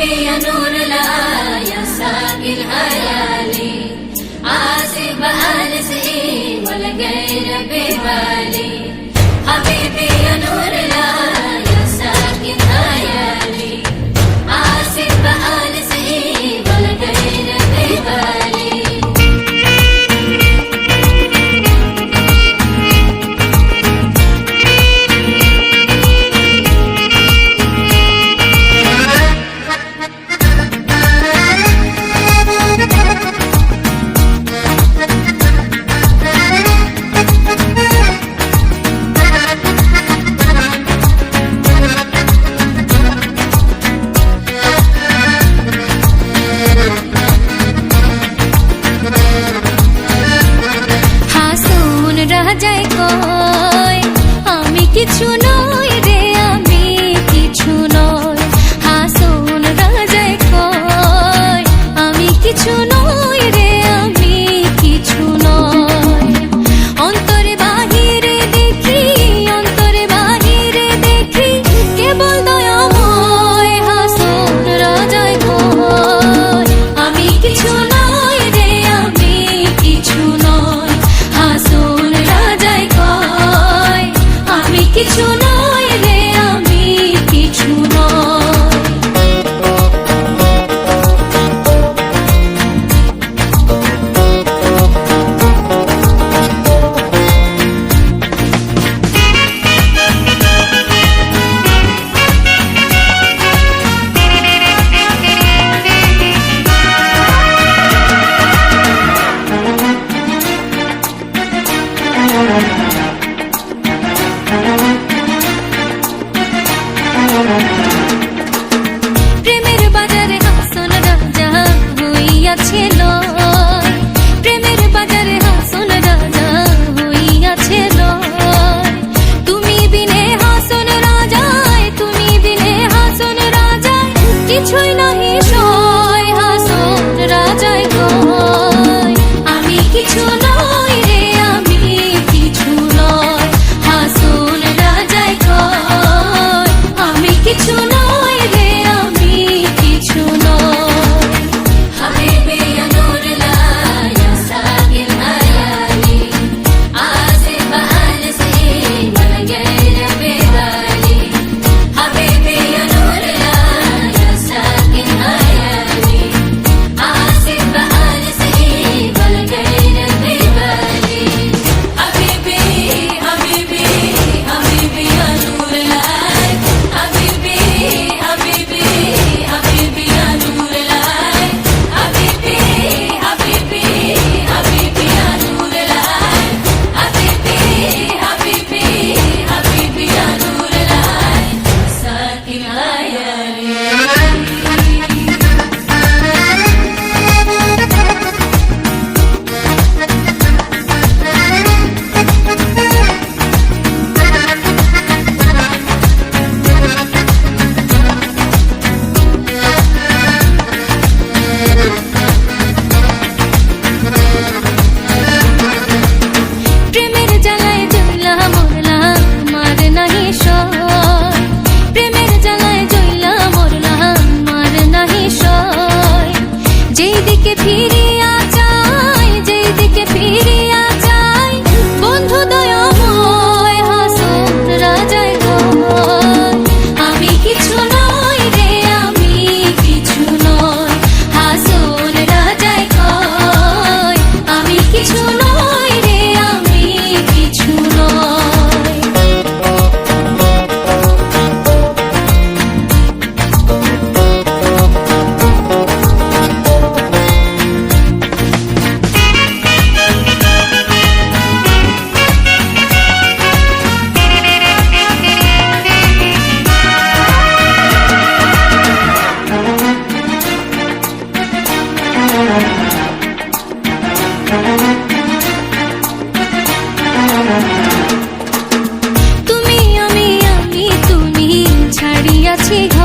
حبيبي يا نور الآية ساقي الهيالي যায় কয় আমি কিছু Get your ফিরিয়া যায় যেই দিকে ফিরিয়া আছি